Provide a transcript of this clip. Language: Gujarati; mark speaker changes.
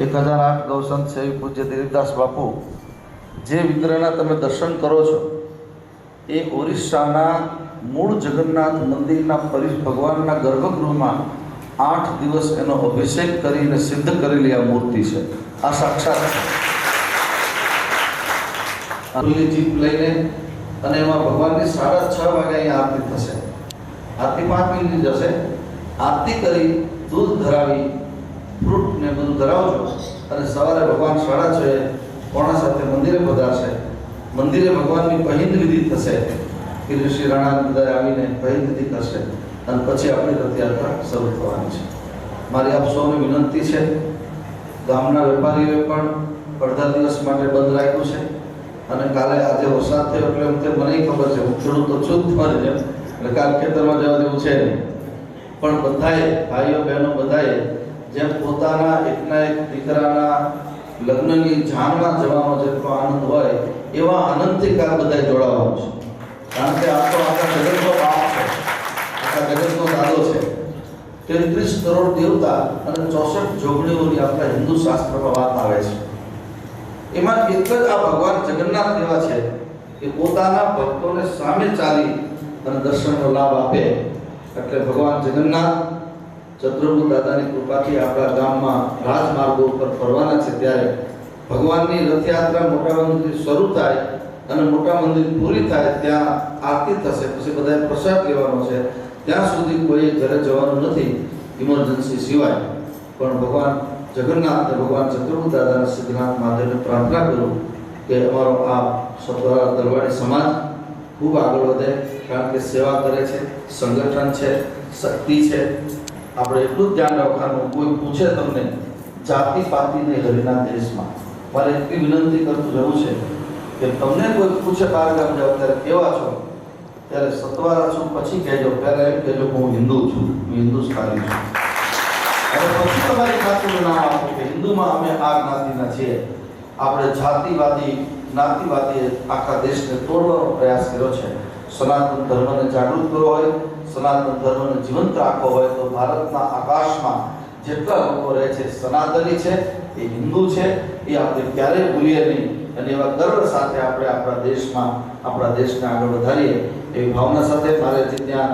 Speaker 1: એક હજાર આઠ ગૌસંત સેવી પૂજ્ય દિલીપદાસ બાપુ. જે વિગ્રહના તમે દર્શન કરો છો, એ ઓરિસ્સાના મૂળ જગન્નાથ મંદિરના પરિ ભગવાનના ગર્ભગૃહમાં આઠ દિવસ એનો અભિષેક કરીને સિદ્ધ કરેલી આ મૂર્તિ છે. આ સાક્ષાત જીપ લઈને અને એમાં ભગવાનની સાડા છ વાગે અહીંયા આરતી થશે. આરતી પાંચ મિનિટ જશે આરતી કરી દૂધ ધરાવી ફ્રૂટ ને બધું ધરાવજો. અને સવારે ભગવાન સાડા છ કોણા સાથે મંદિરે પધારશે? મંદિરે ભગવાનની પહિંદ વિધિ થશે. કે ઋષિ રાણા આવીને પહિંદ વિધિ કરશે અને પછી આપણી રથયાત્રા શરૂ થવાની છે. મારી આપ સૌને વિનંતી છે, ગામના વેપારીઓએ પણ અડધા દિવસ માટે બંધ રાખ્યું છે. અને કાલે આજે વરસાદ થયો એટલે એમ તે મને ખબર છે, હું તો છું તમારે જેમ એટલે કાલ ખેતરમાં જવા જેવું છે નહીં. પણ બધાએ, ભાઈઓ, બહેનો બધાએ જેમ પોતાના એકના એક દીકરાના લગ્નની જાણમાં જવાનો જેટલો આનંદ હોય, એવા આનંદથી કાલ બધા જોડાવાનું છે. કારણ કે આ તો આખા જગતનો બાપ છે. આખા જગતનો દાદો છે. તેત્રીસ કરોડ દેવતા અને ચોસઠ જોગણીઓની આપણા હિન્દુ શાસ્ત્રમાં વાત આવે છે. એમાં એક જ આ ભગવાન જગન્નાથ એવા છે કે પોતાના ભક્તોને સામે ચાલી અને દર્શનનો લાભ આપે. એટલે ભગવાન જગન્નાથ ચંદ્રભુ દાદાની કૃપાથી આપણા ગામમાં રાજમાર્ગો ઉપર ફરવાના છે. ત્યારે ભગવાનની રથયાત્રા મોટા મંદિરથી શરૂ થાય અને મોટા મંદિર પૂરી થાય ત્યાં આરતી થશે. પછી બધાએ પ્રસાદ લેવાનો છે. ત્યાં સુધી કોઈ ઘરે જવાનું નથી ઇમરજન્સી સિવાય. પણ ભગવાન જગન્નાથ ભગવાન ચંદ્રભુ દાદાના સિદ્ધનાથ મહાદેવને પ્રાર્થના કરું કે અમારો આ સતવારા દરવાડી સમાજ ખૂબ આગળ વધે, કારણ કે સેવા કરે છે, સંગઠન છે, શક્તિ છે. આપણે એટલું જ ધ્યાન રાખવાનું, કોઈ પૂછે તમને જાતિ પાતિને હરિના દેશમાં. મારે એટલી વિનંતી કરતું જવું છે કે તમને કોઈ પૂછે બહાર ગામ જાઓ ત્યારે કેવા છો, ત્યારે સતવારા છું, પછી કહેજો. પહેલા એમ કહેજો હું હિન્દુ છું, હું હિન્દુસ્તાની છું. અને પછી તમારી જાતિનું નામ આપો કે હિન્દુમાં અમે આ જ્ઞાતિના છીએ. આપણે જાતિવાદી જ્ઞાતિવાદી આખા દેશને તોડવાનો પ્રયાસ કર્યો છે. સનાતન ધર્મને જાગૃત કરવો હોય સનાતન ધર્મને જીવંત રાખવો હોય તો ભારતના આકાશમાં જેટલા લોકો રહે છે, સનાતની છે, એ હિન્દુ છે, એ આપણે ક્યારેય ભૂલીએ નહીં. અને એવા ગર્વ સાથે આપણે આપણા દેશમાં, આપણા દેશને આગળ વધારીએ. એવી ભાવના સાથે મારે ત્યાં